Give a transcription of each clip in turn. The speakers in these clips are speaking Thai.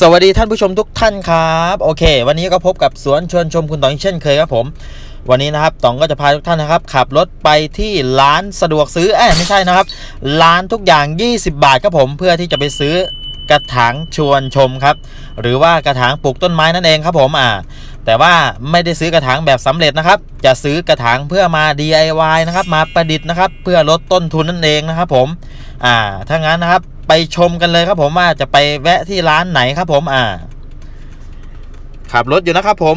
สวัสดีท่านผู้ชมทุกท่านครับโอเค วันนี้ก็พบกับสวนชวนชมคุณต๋องเช่นเคยครับผม วันนี้นะครับต๋องก็จะพาทุกท่านนะครับ ขับรถไปที่ร้านสะดวกซื้อเอ้ไม่ใช่นะครับ ร้านทุกอย่าง 20 บาทครับผมเพื่อที่จะไปซื้อ กระถางชวนชมครับ หรือว่ากระถางปลูกต้นไม้นั่นเองครับผมอ่าแต่ว่าไม่ได้ซื้อกระถางแบบสำเร็จนะครับ จะซื้อกระถางเพื่อมา DIY นะครับ มาประดิษฐ์นะครับ เพื่อลดต้นทุนนั่นเองนะครับผมอ่าถ้างั้นนะครับไปชมกันเลยครับผมว่าจะไปแวะที่ร้านไหนครับผมอ่าขับรถอยู่นะครับผม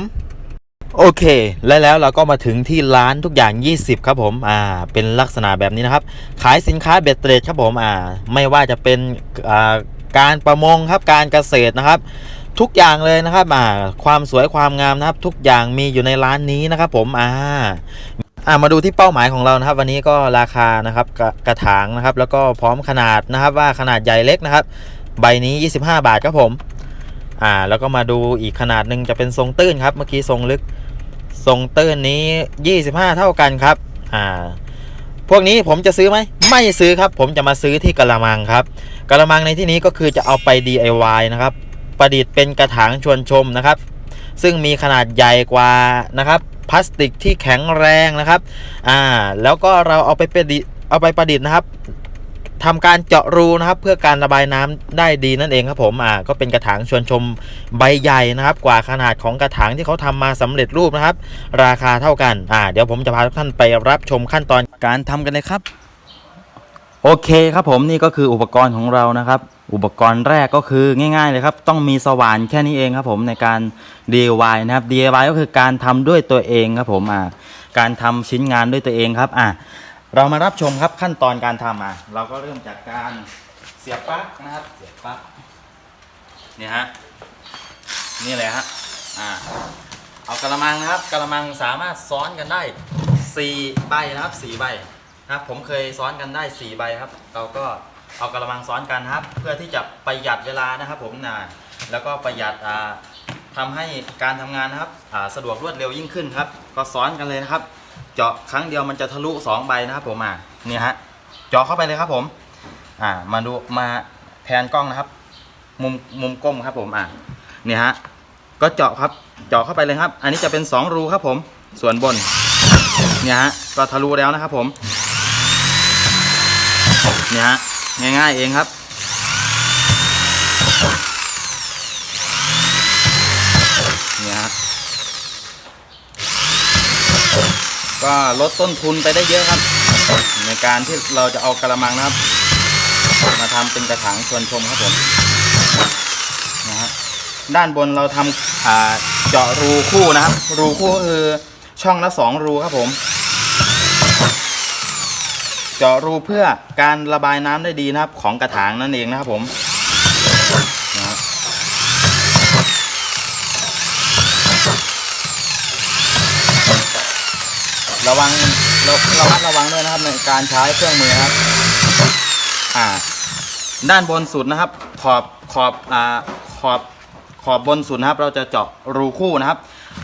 โอเค และแล้วเราก็มาถึงที่ร้านทุกอย่าง 20 ครับผม อ่า เป็นลักษณะแบบนี้นะครับ ขายสินค้าเบ็ดเตรดครับผม อ่า ไม่ว่าจะเป็น อ่า การประมงครับการเกษตรนะครับ ทุกอย่างเลยนะครับอ่าความสวยความงามนะครับ ทุกอย่างมีอยู่ในร้านนี้นะครับ ผมอ่าอ่ามาดูที่เป้าหมายของเรานะครับ วันนี้ก็ราคานะครับกระกระถางนะครับ แล้วก็พร้อมขนาดนะครับ ว่าขนาดใหญ่เล็กนะครับ ใบนี้ 25 บาทครับผมอ่าแล้วก็มาดูอีกขนาดหนึ่งจะเป็นทรงตื้นครับ เมื่อกี้ทรงลึกทรงตื้นนี้ 25 เท่ากันครับอ่า พวกนี้ผมจะซื้อไหมไม่ซื้อครับ ผมจะมาซื้อที่กระมังครับกระมังในที่นี้ก็คือจะเอาไป DIY นะครับ ประดิษฐ์เป็นกระถางชวนชมนะครับ ซึ่งมีขนาดใหญ่กว่านะครับพลาสติกที่แข็งแรงนะครับอ่าแล้วก็เราเอาไปประดิษฐ์เอาไปประดิษฐ์นะครับทำการเจาะรูนะครับ เพื่อการระบายน้ำได้ดีนั่นเองครับผมอ่าก็เป็นกระถางชวนชมใบใหญ่นะครับ กว่าขนาดของกระถางที่เขาทำมาสำเร็จรูปนะครับ ราคาเท่ากันอ่าเดี๋ยวผมจะพาทุกท่านไปรับชมขั้นตอน การทำกันเลยครับ โอเคครับผมนี่ก็คืออุปกรณ์ของเรานะครับ อุปกรณ์แรกก็คือง่าย ๆ เลยครับ ต้องมีสว่านแค่นี้เองครับผมในการ DIY นะครับ DIY ก็คือการทำด้วยตัวเองครับผมอ่าการทำชิ้นงานด้วยตัวเองครับอ่าเรามารับชมครับขั้นตอนการทำอะเราก็เริ่มจากการเสียบปลั๊กนะครับเสียบปลั๊กนี่ฮะนี่เลยฮะอ่าเอากระมังนะครับกระมังสามารถซ้อนกันได้ สี่ใบนะครับสี่ใบนะครับ ผมเคยซ้อนกันได้4ใบครับ เราก็เอากระมังซ้อนกันครับ เพื่อที่จะประหยัดเวลานะครับ ผมนะแล้วก็ประหยัดอ่าทำให้การทำงานนะครับอ่าสะดวกรวดเร็วยิ่งขึ้นครับ ก็ซ้อนกันเลยนะครับ เจาะครั้งเดียวมันจะทะลุ2ใบนะครับ ผมอ่านี่ฮะเจาะเข้าไปเลยครับผมอ่ามาดูมาแพนกล้องนะครับ มุมมุมก้มครับผมอ่านี่ฮะก็เจาะครับเจาะเข้าไปเลยครับ อันนี้จะเป็น 2 รูครับผมส่วนบน เนี่ยฮะก็ทะลุแล้วนะครับผมเนี่ยฮะง่ายๆเองครับ เนี่ยฮะก็ลดต้นทุนไปได้เยอะครับ ในการที่เราจะเอากระมังนะครับ มาทำเป็นกระถางชวนชมครับผมนะฮะด้านบนเราทำเจาะรูคู่นะครับ รูคู่ก็คือช่องละสองรูครับผม เจาะรูเพื่อการระบายน้ำได้ดีนะครับ ของกระถางนั่นเองนะครับผมนะระวังระระมัดระวังด้วยนะครับในการใช้เครื่องมือครับ อ่า ด้านบนสุดนะครับ ขอบขอบอ่าขอบขอบบนสุดนะครับ เราจะเจาะรูคู่นะครับ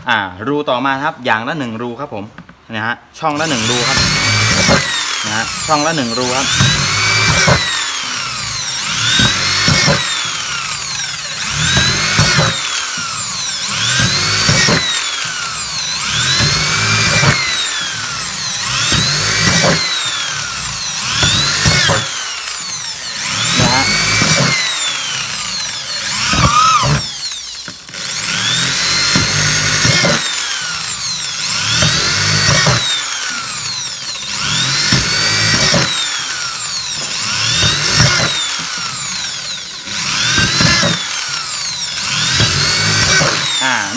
อ่า รูต่อมาครับ อย่างละหนึ่งรูครับผมนะฮะช่องละหนึ่งรูครับ นะฮะช่องละหนึ่งรูครับ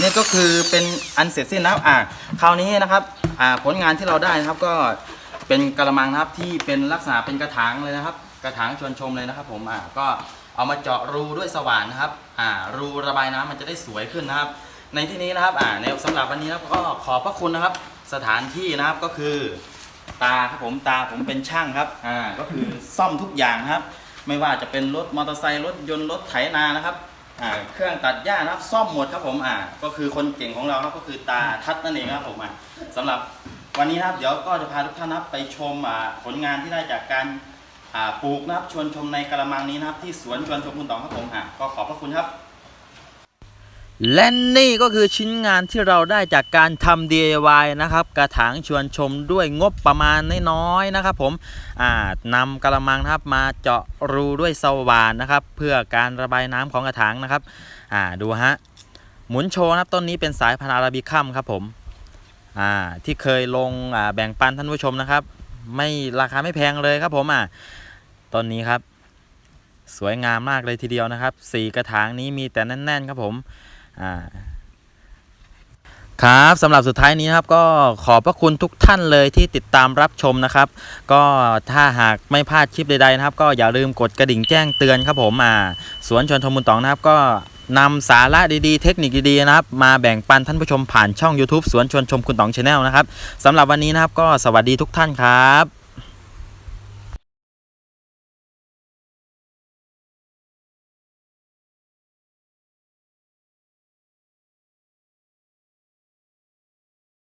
นี่ก็คือเป็นอันเสร็จสิ้นแล้วอ่าคราวนี้นะครับอ่าผลงานที่เราได้นะครับก็เป็นกระมังนะครับที่เป็นลักษณะเป็นกระถางเลยนะครับ กระถางชวนชมเลยนะครับ ผมอ่าก็เอามาเจาะรูด้วยสว่านนะครับอ่ารูระบายน้ำมันจะได้สวยขึ้นนะครับ ในที่นี้นะครับอ่าในสำหรับวันนี้นะก็ขอบพระคุณนะครับ สถานที่นะครับก็คือตาครับผมตาผมเป็นช่างครับอ่าก็คือซ่อมทุกอย่างครับ ไม่ว่าจะเป็นรถมอเตอร์ไซค์รถยนต์รถไถนานะครับ อ่าเครื่องตัดหญ้านะครับซ่อมหมดครับผมอ่าก็คือคนเก่งของเราครับก็คือตาทัศน์นั่นเองครับผมอ่าสำหรับวันนี้นะครับเดี๋ยวก็จะพาทุกท่านนะครับไปชมอ่าผลงานที่ได้จากการอ่าปลูกนะครับชวนชมในกระมังนี้นะครับที่สวนชวนชมคุณตองครับผมอ่าก็ขอบพระคุณครับ และนี่ก็คือชิ้นงานที่เราได้จากการทำ DIY นะครับ กระถางชวนชมด้วยงบประมาณน้อยๆนะครับผมนำกระมังนะครับมาเจาะรูด้วยสว่านนะครับ เพื่อการระบายน้ำของกระถางนะครับดูฮะหมุนโชว์นะครับต้นนี้เป็นสายพันธุ์อาราบิคัมครับผมที่เคยลงแบ่งปันท่านผู้ชมนะครับ ไม่ราคาไม่แพงเลยครับผมอ่าต้นนี้ครับ สวยงามมากเลยทีเดียวนะครับสีกระถางนี้มีแต่แน่น ๆ ครับผม อ่าครับสำหรับสุดท้ายนี้นะครับก็ขอบพระคุณทุกท่านเลยที่ติดตามรับชมนะครับ ก็ถ้าหากไม่พลาดคลิปใดๆนะครับ ก็อย่าลืมกดกระดิ่งแจ้งเตือนครับผมอ่าสวนชวนชมบุญตองนะครับ ก็นำสาระดีๆ เทคนิคดีๆนะครับ มาแบ่งปันท่านผู้ชมผ่านช่อง YouTube สวนชวนชมคุณตองชาแนลนะครับสำหรับวันนี้นะครับก็สวัสดีทุกท่านครับ